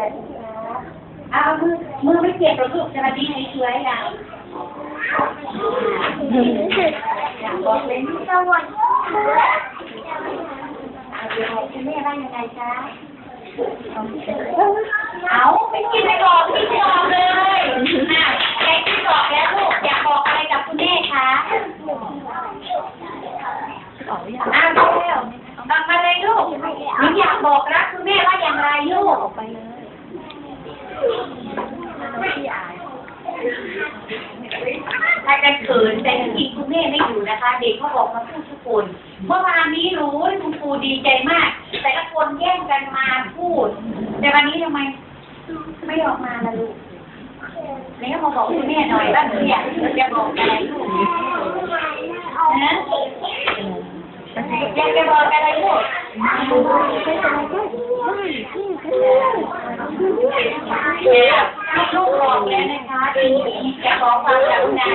วัสดีครับเอามือมือไม่เจ็บหรอกลูกสวัสดีให้ช่วยย่างอยากบอกเลยนี่สวัสดีเอาเดี๋ยวคุณแม่ว่ายังไงคะเอาไม่กินไม่บอกพี่ไม่บอกเลยอะแกที่บอกแล้วลูกอยากบอกอะไรกับคุณแม่คะอ้าวแล้วบอกมาเลยลูกหนูอยากบอกรักคุณแม่ว่าอย่างไรลูกไปเลย ถ้าจะเขินแต่จริงๆคุณแม่ไม่อยู่นะคะ เด็กเขาออกมาพูดทุกคนเมื่อวานนี้รู้คุณครูดีใจมาก แต่ละคนแย่งกันมาพูด แต่วันนี้ทำไมไม่ออกมาล่ะลูกนี่ก็มาบอกคุณแม่หน่อยว่าหนูอยากจะบอกอะไรลูกนะอยากจะบอกอะไรลูก ลูกบอกแล้วนะคะจริงๆจะขอความกรุณา